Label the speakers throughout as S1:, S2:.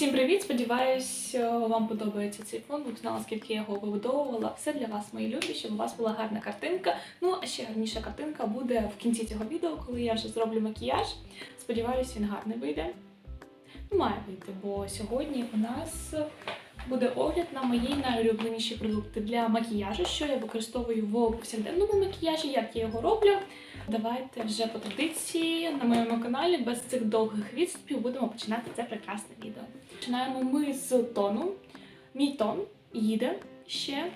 S1: Всім привіт! Сподіваюсь, вам подобається цей фон. Ви знали, скільки я його вибудовувала. Все для вас, мої любі, щоб у вас була гарна картинка. Ну, а ще гарніша картинка буде в кінці цього відео, коли я вже зроблю макіяж. Сподіваюсь, він гарний вийде. Ну, Має вийти, бо сьогодні у нас буде огляд на мої найулюбленіші продукти для макіяжу, що я використовую в повсякденному макіяжі, як я його роблю. Давайте вже по традиції на моєму каналі без цих довгих відступів будемо починати це прекрасне відео. Починаємо ми з тону. Мій тон їде ще.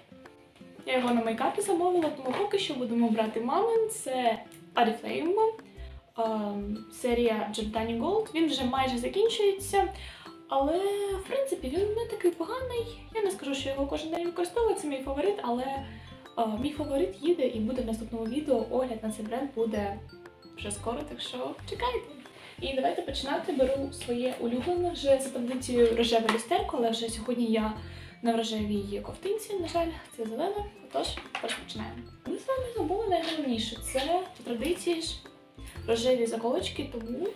S1: Я його на мейкапі замовила, тому поки що будемо брати мамин. Це Oriflame, ем, серія Giordani Gold. Він вже майже закінчується. Але, в принципі, він не такий поганий. Я не скажу, що його кожен день використовую, це мій фаворит, але а, мій фаворит їде і буде в наступному відео. Огляд на цей бренд буде вже скоро, так що чекайте. І давайте починати. Беру своє улюблене вже за традицією рожеве люстерко, але вже сьогодні я на рожевій ковтинці, на жаль, це зелене. Отож, перш починаємо. Ми з вами забули найголовніше. Це традиції ж рожеві заколочки, тому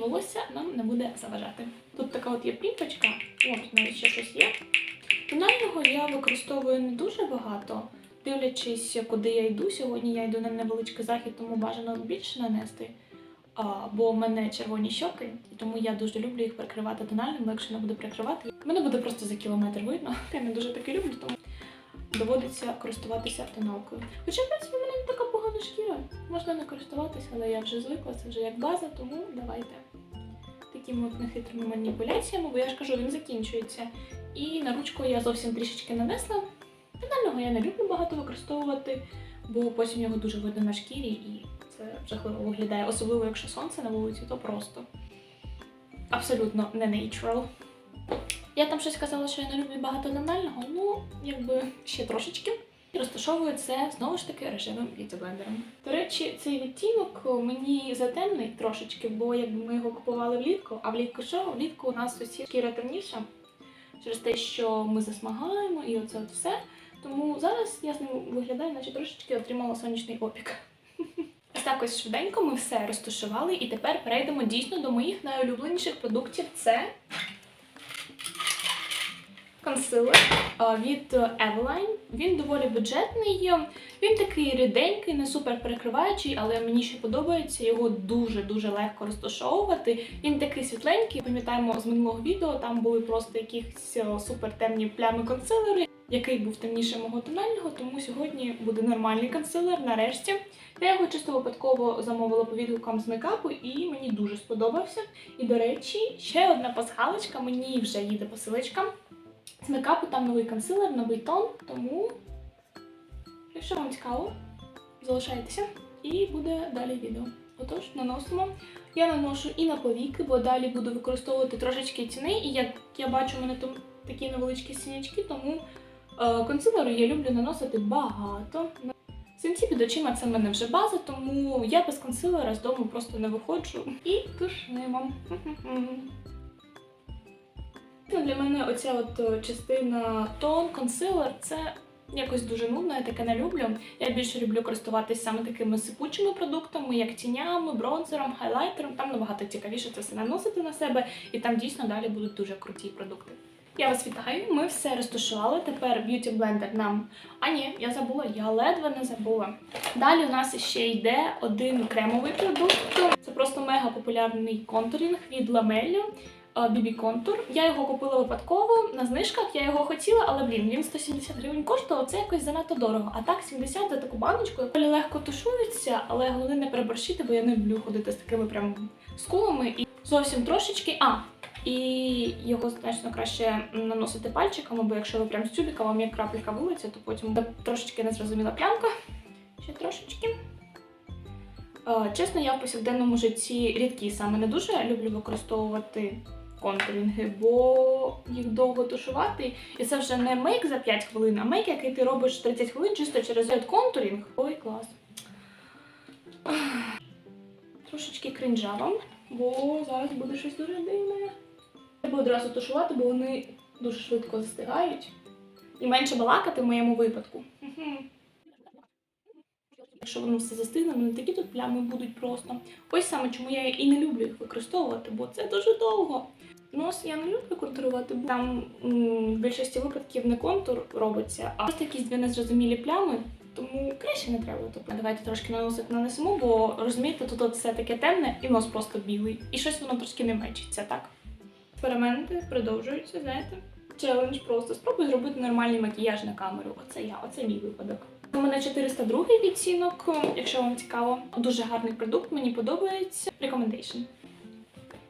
S1: волосся нам не буде заважати. Тут така от є плівочка, от навіть ще щось є. Тонального я використовую не дуже багато, дивлячись, куди я йду. Сьогодні я йду на невеличкий захід, тому бажано більше нанести. Бо в мене червоні щоки, і тому я дуже люблю їх прикривати тональним, бо якщо не буду прикривати, мене буде просто за кілометр видно. Я не дуже таки люблю, тому доводиться користуватися тоналкою. Хоча, в принципі, в мене не така погана шкіра. Можна не користуватися, але я вже звикла, це вже як база, тому давайте такими от нехитрими маніпуляціями, бо я ж кажу, він закінчується. І на ручку я зовсім трішечки нанесла. Тонального я не люблю багато використовувати, бо потім його дуже видно на шкірі і це жахливо виглядає, особливо якщо сонце на вулиці, то просто абсолютно не natural. Я там щось казала, що я не люблю багато тонального, ну якби ще трошечки. І розташовую це знову ж таки рожевим блендером. До речі, цей відтінок мені затемний трошечки, бо якби ми його купували влітку, а влітку що? Влітку у нас усі шкіра темніша через те, що ми засмагаємо і оце от все. Тому зараз я з ним виглядаю, наче трошечки отримала сонячний опік. Ось так ось швиденько ми все розташували, і тепер перейдемо дійсно до моїх найулюбленіших продуктів. Це консилер від Eveline. Він доволі бюджетний. Він такий ріденький, не супер перекриваючий, але мені ще подобається його дуже-дуже легко розташовувати. Він такий світленький. Пам'ятаємо з минулого відео, там були просто якісь е, супер темні плями консилери, який був темніше мого тонального, тому сьогодні буде нормальний консилер нарешті. Я його чисто випадково замовила по відгукам з мейкапу і мені дуже сподобався. І, до речі, ще одна пасхалочка, мені вже їде посилочка. З мейкапу там новий консилер, новий тон, тому, якщо вам цікаво, залишайтеся і буде далі відео. Отож, наносимо. Я наношу і на повіки, бо далі буду використовувати трошечки ціни, і як я бачу, у мене там такі невеличкі синячки, тому е, консилеру я люблю наносити багато. Синці під очима це в мене вже база, тому я без консилера з дому просто не виходжу. І тушнимо. Ну, Для мене оця от е, частина тон, консилер це якось дуже нудно, я таке не люблю. Я більше люблю користуватися саме такими сипучими продуктами, як тінями, бронзером, хайлайтером. Там набагато цікавіше це все наносити на себе, і там дійсно далі будуть дуже круті продукти. Я вас вітаю, ми все розташували. Тепер б'юті блендер нам. А ні, я забула, я ледве не забула. Далі у нас ще йде один кремовий продукт. Це просто мега популярний контурінг від Ламеллю. Бібі контур. Я його купила випадково на знижках. Я його хотіла, але блін, він 170 гривень коштував. Це якось занадто дорого. А так 70 за таку баночку Доволі легко тушується, але головне не переборщити, бо я не люблю ходити з такими прям скулами і зовсім трошечки. А і його значно краще наносити пальчиками, бо якщо ви прям з тюбіка, вам як крапелька вилиться, то потім трошечки незрозуміла плямка. Ще трошечки. Е, Чесно, я в повсякденному житті рідкі саме не дуже люблю використовувати контурінги, бо їх довго тушувати. І це вже не мейк за 5 хвилин, а мейк, який ти робиш 30 хвилин чисто через контурінг. Ой, клас. Трошечки кринжава, бо зараз буде щось дуже дивне. Треба одразу тушувати, бо вони дуже швидко застигають. І менше балакати в моєму випадку. Якщо воно все застигне, ну не такі тут плями будуть просто. Ось саме чому я і не люблю їх використовувати, бо це дуже довго. Нос я не люблю контурувати, бо там в більшості випадків не контур робиться, а просто якісь дві незрозумілі плями. Тому краще не треба тобто давайте трошки наносити нанесемо, бо розумієте, тут от все таке темне і нос просто білий. І щось воно трошки не мечиться, так? Експерименти продовжуються, знаєте. Челендж просто спробуй зробити нормальний макіяж на камеру. Оце я, оце мій випадок. У мене 402 відцінок, якщо вам цікаво. Дуже гарний продукт, мені подобається. Recommendation.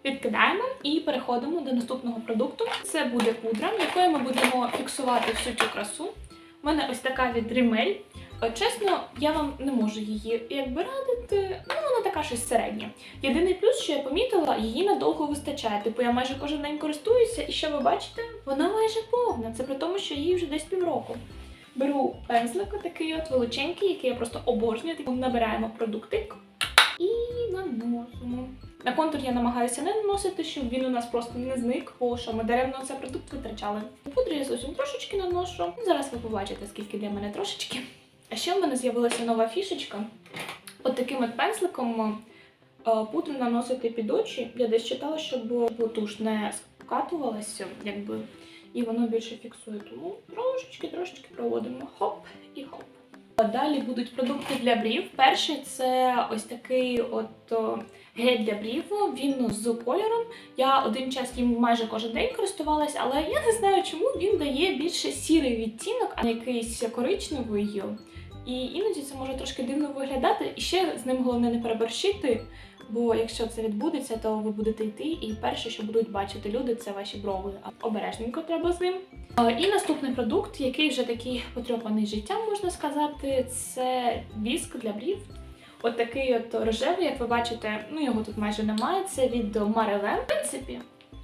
S1: Відкидаємо і переходимо до наступного продукту. Це буде пудра, якою ми будемо фіксувати всю цю красу. У мене ось така від Rimmel. Е, Чесно, я вам не можу її якби радити. Ну, вона така щось середня. Єдиний плюс, що я помітила, її надовго вистачає. Типу я майже кожен день користуюся, і що ви бачите? Вона майже повна. Це при тому, що їй вже десь півроку. Беру пензлик, такий от величенький, який я просто обожнюю. Типу, набираємо продуктик і наносимо. На контур я намагаюся не наносити, щоб він у нас просто не зник, бо що ми даремно цей продукт витрачали. Пудру я зовсім трошечки наношу. Зараз ви побачите, скільки для мене трошечки. А ще в мене з'явилася нова фішечка. От таким от пензликом е, пудру наносити під очі. Я десь читала, щоб туш не скатувалася, якби, і воно більше фіксує. Тому трошечки, трошечки проводимо хоп і хоп. Далі будуть продукти для брів. Перший це ось такий от гель для брів. Він з кольором. Я один час їм майже кожен день користувалась, але я не знаю, чому він дає більше сірий відтінок, а не якийсь коричневий. І іноді це може трошки дивно виглядати. І ще з ним головне не переборщити. Бо якщо це відбудеться, то ви будете йти, і перше, що будуть бачити люди, це ваші брови. Обережненько треба з ним. І наступний продукт, який вже такий потрьопаний життям, можна сказати, це віск для брів. От такий от рожевий, як ви бачите, ну його тут майже немає. Це від Marelem. В принципі,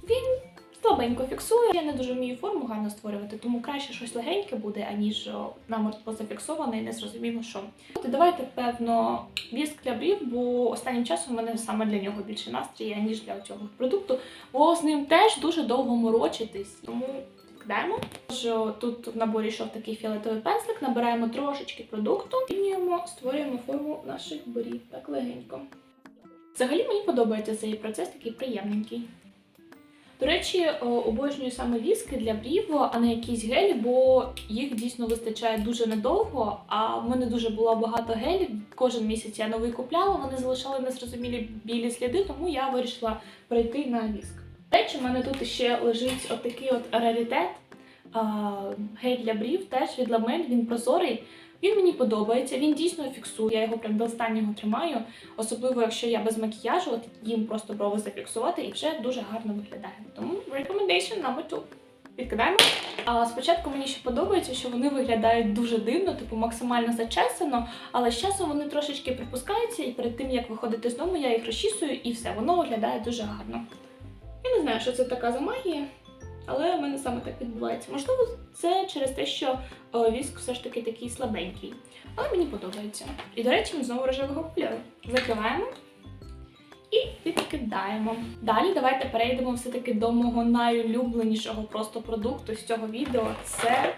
S1: він слабенько фіксує. Я не дуже вмію форму гарно створювати, тому краще щось легеньке буде, аніж намертво зафіксоване і не зрозуміло що. От давайте, певно, віск для брів, бо останнім часом у мене саме для нього більше настрій, аніж для цього продукту. Бо з ним теж дуже довго морочитись. Тому Кидаємо. Тут в наборі йшов такий фіолетовий пензлик, набираємо трошечки продукту, змінюємо, створюємо форму наших борів так легенько. Взагалі мені подобається цей процес, такий приємненький. До речі, обожнюю саме віски для брів, а не якісь гелі, бо їх дійсно вистачає дуже недовго. А в мене дуже було багато гелів. Кожен місяць я новий купляла, вони залишали незрозумілі білі сліди, тому я вирішила перейти на віск. До речі, в мене тут ще лежить отакий от раритет. Гель для брів теж від Ламель, він прозорий. Він мені подобається, він дійсно фіксує. Я його прям до останнього тримаю. Особливо, якщо я без макіяжу, от їм просто брови зафіксувати і вже дуже гарно виглядає. Тому recommendation number two. Відкидаємо. А спочатку мені ще подобається, що вони виглядають дуже дивно, типу максимально зачесано, але з часом вони трошечки припускаються, і перед тим як виходити з дому, я їх розчісую і все, воно виглядає дуже гарно. Я не знаю, що це така за магія, але в мене саме так відбувається. Можливо, це через те, що віск все ж таки такий слабенький. Але мені подобається. І, до речі, він знову рожевого кольору. Закриваємо і відкидаємо. Далі давайте перейдемо все-таки до мого найулюбленішого просто продукту з цього відео. Це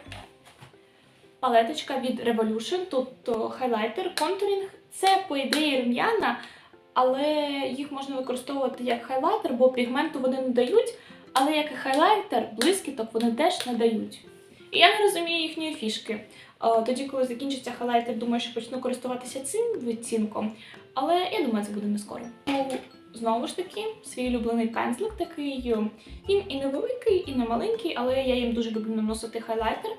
S1: палеточка від Revolution. Тут хайлайтер, контурінг. Це, по ідеї, рум'яна, але їх можна використовувати як хайлайтер, бо пігменту вони не дають. Але як і хайлайтер, блискіток вони теж не дають. І я не розумію їхньої фішки. Е, Тоді, коли закінчиться хайлайтер, думаю, що почну користуватися цим відцінком. Але я думаю, це буде не скоро. Ну, знову ж таки, свій улюблений пензлик такий. Він і невеликий, і не маленький, але я їм дуже люблю наносити хайлайтер.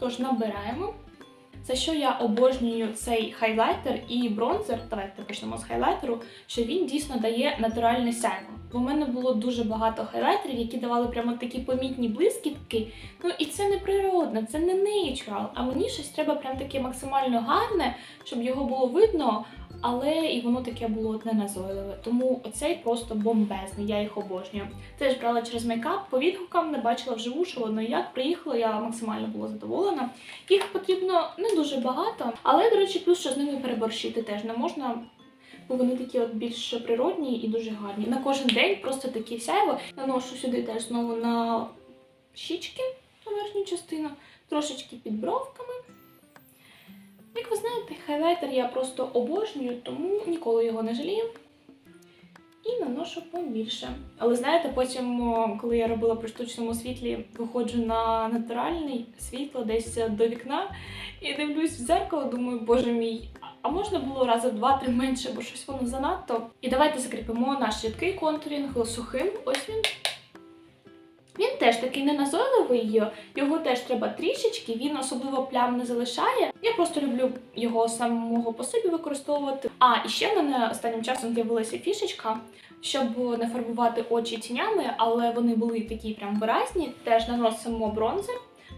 S1: Тож набираємо. За що я обожнюю цей хайлайтер і бронзер, давайте почнемо з хайлайтеру, що він дійсно дає натуральне сяйво. Бо в мене було дуже багато хайлайтерів, які давали прямо такі помітні блискітки. Ну і це не природно, це не нейчурал. А мені щось треба прям таке максимально гарне, щоб його було видно, але і воно таке було неназойливе. Тому оцей просто бомбезний, я їх обожнюю. Теж брала через мейкап, по відгукам не бачила вживу, що воно як приїхала, я максимально була задоволена. Їх потрібно не дуже багато, але, до речі, плюс, що з ними переборщити теж не можна. Бо вони такі от більш природні і дуже гарні. На кожен день просто такі сяйво. Наношу сюди теж знову на щічки, на верхню частину, трошечки під бровками. Як ви знаєте, хайлайтер я просто обожнюю, тому ніколи його не жалію. І наношу побільше. Але знаєте, потім, коли я робила при штучному світлі, виходжу на натуральний світло десь до вікна і дивлюсь в дзеркало, думаю, боже мій, а можна було рази два-три менше, бо щось воно занадто. І давайте закріпимо наш рідкий контурінг сухим. Ось він. Теж такий неназойливий, його теж треба трішечки, він особливо плям не залишає. Я просто люблю його самого по собі використовувати. А і ще в мене останнім часом з'явилася фішечка, щоб не фарбувати очі тінями, але вони були такі прям виразні. Теж наносимо бронзер,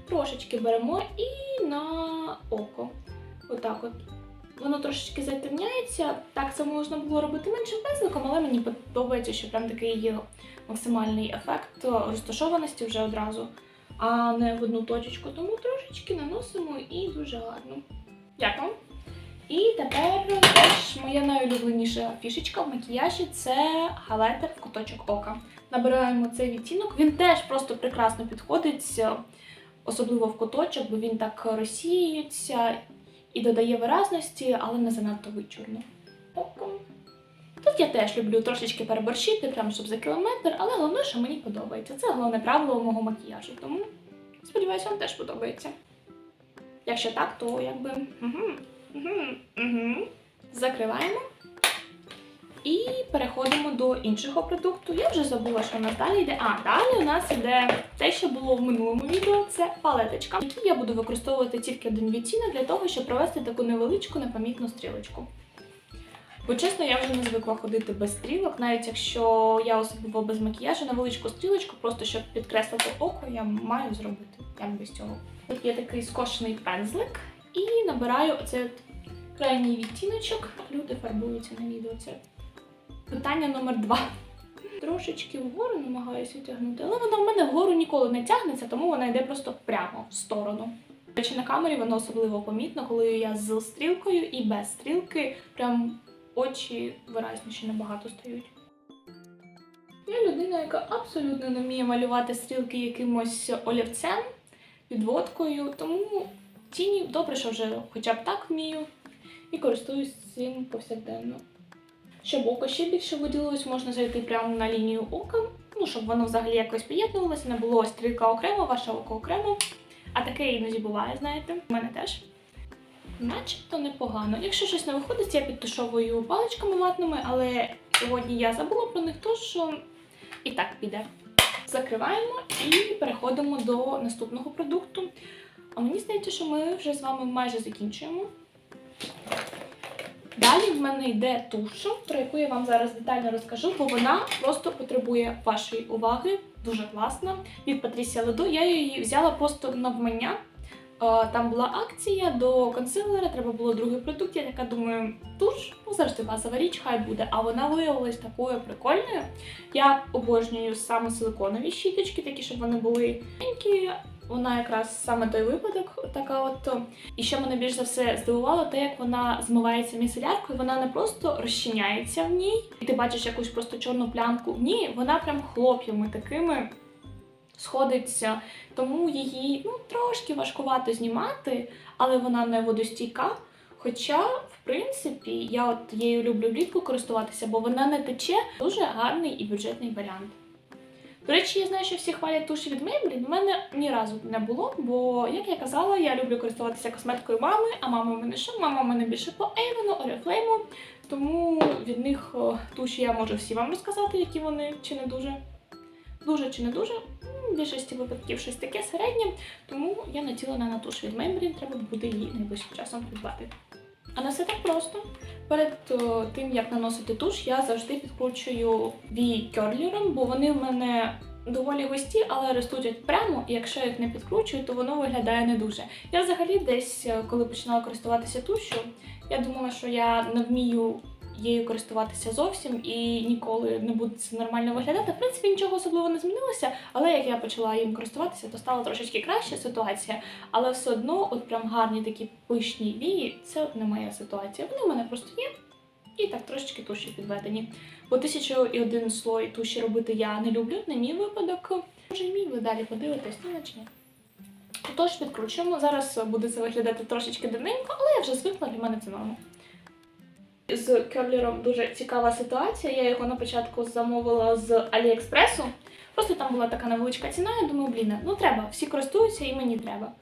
S1: трошечки беремо і на око. Отак от. Воно трошечки затемняється. Так це можна було робити меншим пензликом, але мені подобається, що прям такий є максимальний ефект розташованості вже одразу, а не в одну точечку. Тому трошечки наносимо і дуже гарно. Дякую. І тепер теж моя найулюбленіша фішечка в макіяжі це галетер в куточок ока. Набираємо цей відтінок. Він теж просто прекрасно підходить, особливо в куточок, бо він так розсіюється і додає виразності, але не занадто вичурно. Тут я теж люблю трошечки переборщити, прям щоб за кілометр, але головне, що мені подобається. Це головне правило мого макіяжу. Тому сподіваюся, вам теж подобається. Якщо так, то якби. Закриваємо. І переходимо до іншого продукту. Я вже забула, що в нас далі йде. А, далі у нас йде те, що було в минулому відео, це палеточка, яку я буду використовувати тільки один відтінок для того, щоб провести таку невеличку непомітну стрілочку. Бо чесно, я вже не звикла ходити без стрілок, навіть якщо я особливо без макіяжу, невеличку стрілочку, просто щоб підкреслити око, я маю зробити. Як без цього. Тут є такий скошений пензлик, і набираю оцей крайній відтіночок. Люди фарбуються на відео. Це питання номер два. Трошечки вгору намагаюся тягнути, але вона в мене вгору ніколи не тягнеться, тому вона йде просто прямо в сторону. Речі, на камері воно особливо помітно, коли я з стрілкою і без стрілки прям очі виразніші набагато стають. Я людина, яка абсолютно не вміє малювати стрілки якимось олівцем, підводкою, тому тіні добре, що вже хоча б так вмію і користуюсь цим повсякденно. Щоб око ще більше виділилось, можна зайти прямо на лінію ока, ну, щоб воно взагалі якось поєднувалося, не було стрілка окремо, ваше око окремо. А таке іноді буває, знаєте, у мене теж. Начебто непогано. Якщо щось не виходить, я підтушовую паличками ватними, але сьогодні я забула про них, тож і так піде. Закриваємо і переходимо до наступного продукту. А мені здається, що ми вже з вами майже закінчуємо. Далі в мене йде туша, про яку я вам зараз детально розкажу, бо вона просто потребує вашої уваги. Дуже класна. Від Патрісія Ледо. Я її взяла просто навмання. Е, Там була акція до консилера, треба було другий продукт. Я така думаю, туш, ну завжди базова річ, хай буде. А вона виявилась такою прикольною. Я обожнюю саме силиконові щіточки, такі, щоб вони були маленькі. Вона якраз саме той випадок, така от. І що мене більш за все здивувало, те, як вона змивається міцеляркою, вона не просто розчиняється в ній, і ти бачиш якусь просто чорну плямку. Ні, вона прям хлоп'ями такими сходиться, тому її ну, трошки важкувато знімати, але вона не водостійка. Хоча, в принципі, я от її люблю влітку користуватися, бо вона не тече дуже гарний і бюджетний варіант. До речі, я знаю, що всі хвалять туші від Maybelline, у мене ні разу не було, бо, як я казала, я люблю користуватися косметикою мами, а мама в мене що? Мама в мене більше по Avon, Oriflame, тому від них туші я можу всі вам розказати, які вони чи не дуже. Дуже чи не дуже, в більшості випадків щось таке середнє, тому я націлена на туш від Maybelline, треба буде її найближчим часом придбати. А не все так просто. Перед тим, як наносити туш, я завжди підкручую вії керлером, бо вони в мене доволі густі, але ростуть прямо, і якщо я їх не підкручую, то воно виглядає не дуже. Я взагалі десь, е, коли починала користуватися тушю, я думала, що я не вмію її користуватися зовсім і ніколи не буде це нормально виглядати. В принципі, нічого особливо не змінилося, але як я почала їм користуватися, то стала трошечки краща ситуація. Але все одно, от прям гарні такі пишні вії, це не моя ситуація. Вони в мене просто є. І так трошечки туші підведені. Бо тисячу і один слой туші робити я не люблю, не мій випадок. Може, мій ви далі подивитесь, ну наче ні. Тож підкручуємо. Зараз буде це виглядати трошечки дивненько, але я вже звикла, для мене це норма. З керлером дуже цікава ситуація. Я його на початку замовила з Аліекспресу. Просто там була така невеличка ціна, я думаю, блін, ну треба, всі користуються і мені треба.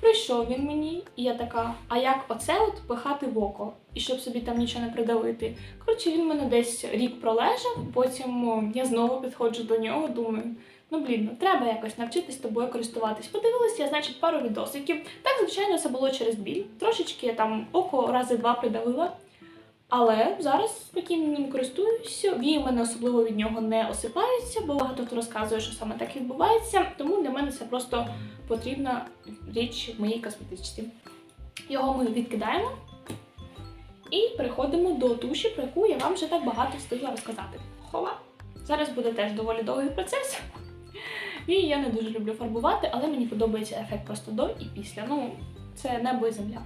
S1: Прийшов він мені, і я така, а як оце от пихати в око, і щоб собі там нічого не придавити. Коротше, він мене десь рік пролежав, потім я знову підходжу до нього, думаю, ну блін, ну треба якось навчитись тобою користуватись. Подивилася я, значить, пару відосиків. Так, звичайно, це було через біль. Трошечки я там око рази два придавила. Але зараз спокійно ним користуюся. Вії мене особливо від нього не осипаються, бо багато хто розказує, що саме так відбувається. Тому для мене це просто потрібна річ в моїй косметичці. Його ми відкидаємо і переходимо до туші, про яку я вам вже так багато встигла розказати. Хова! Зараз буде теж доволі довгий процес. І я не дуже люблю фарбувати, але мені подобається ефект просто до і після. Ну, це небо і земля.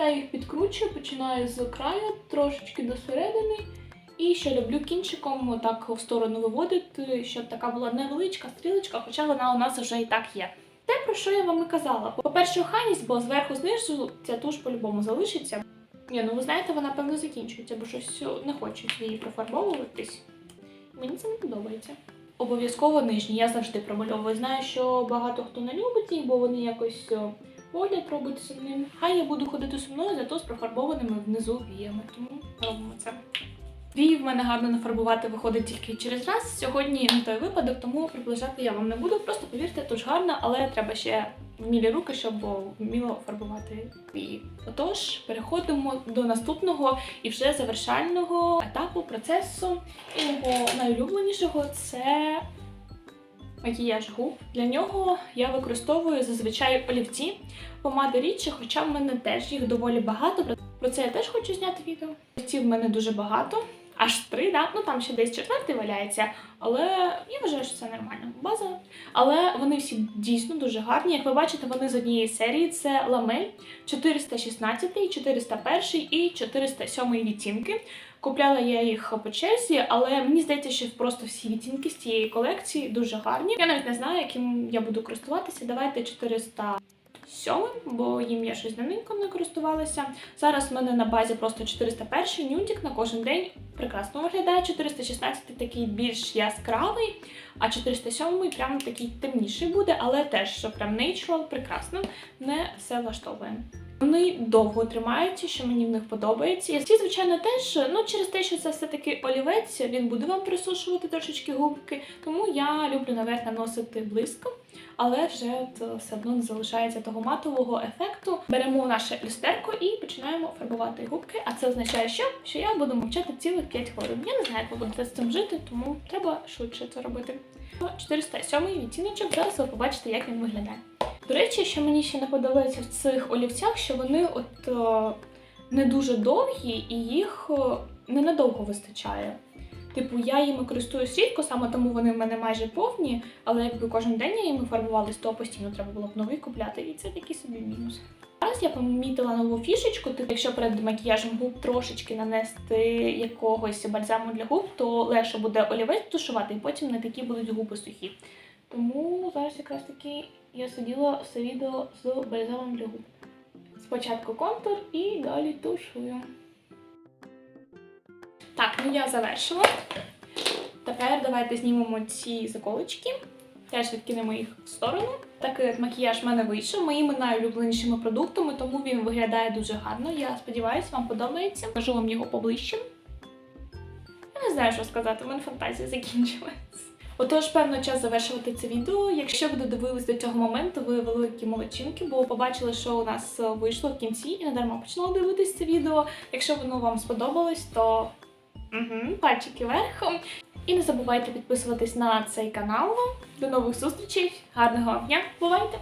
S1: Я їх підкручую, починаю з краю, трошечки до середини. І ще люблю кінчиком так в сторону виводити, щоб така була невеличка стрілочка, хоча вона у нас вже і так є. Те, про що я вам і казала. По-перше, охайність, бо зверху знизу ця туш по-любому залишиться. Ні, ну ви знаєте, вона певно закінчується, бо щось не хочуть її профарбовуватись. Мені це не подобається. Обов'язково нижні, я завжди промальовую. Знаю, що багато хто не любить їх, бо вони якось о, погляд робить сумним. Хай я буду ходити сумною, зато з профарбованими внизу віями. Тому робимо це. Вії в мене гарно нафарбувати виходить тільки через раз. Сьогодні не той випадок, тому приближати я вам не буду. Просто повірте, туш гарна, але треба ще вмілі руки, щоб вміло фарбувати вії. Отож, переходимо до наступного і вже завершального етапу процесу. І мого найулюбленішого це макіяж губ. Для нього я використовую зазвичай олівці, помади рідші, хоча в мене теж їх доволі багато. Про це я теж хочу зняти відео. Олівців в мене дуже багато. Аж три, да? ну там ще десь четвертий валяється, але я вважаю, що це нормально. База. Але вони всі дійсно дуже гарні. Як ви бачите, вони з однієї серії: це ламель 416, 401 і 407 відтінки. Купляла я їх по черзі, але мені здається, що просто всі відтінки з цієї колекції дуже гарні. Я навіть не знаю, яким я буду користуватися. Давайте 407, бо їм я щось давненько не користувалася. Зараз в мене на базі просто 401 нюдік на кожен день прекрасно виглядає. 416 такий більш яскравий, а 407 прям такий темніший буде, але теж що прям natural, прекрасно, не все влаштовує. Вони довго тримаються, що мені в них подобається. Ці, звичайно, теж ну через те, що це все-таки олівець, він буде вам присушувати трошечки губки. Тому я люблю наверх наносити блиском, але вже все одно не залишається того матового ефекту. Беремо наше люстерко і починаємо фарбувати губки. А це означає, що, що я буду мовчати цілих 5 хвилин. Я не знаю, як ви будете з цим жити, тому треба швидше це робити. 407 відтіночок. Зараз ви побачите, як він виглядає. До речі, що мені ще не подобається в цих олівцях, що вони от о, не дуже довгі і їх о, не надовго вистачає. Типу, я їми користуюсь рідко, саме тому вони в мене майже повні, але якби кожен день я їми фарбувалась, то постійно треба було б новий купляти, і це такий собі мінус. Зараз я помітила нову фішечку, типу, якщо перед макіяжем губ трошечки нанести якогось бальзаму для губ, то легше буде олівець тушувати, і потім не такі будуть губи сухі. Тому зараз якраз таки я сиділа все відео з бальзамом для губ. Спочатку контур і далі тушую. Так, ну я завершила. Тепер давайте знімемо ці заколочки. Теж відкинемо їх в сторону. Такий от макіяж в мене вийшов моїми найулюбленішими продуктами, тому він виглядає дуже гарно. Я сподіваюся, вам подобається. Покажу вам його поближче. Я не знаю, що сказати, у мене фантазія закінчилась. Отож, певно, час завершувати це відео. Якщо ви додивились до цього моменту, ви великі молодчинки, бо побачили, що у нас вийшло в кінці, і не дарма почала дивитись це відео. Якщо воно вам сподобалось, то угу, пальчики вверх. І не забувайте підписуватись на цей канал. До нових зустрічей, гарного дня, бувайте!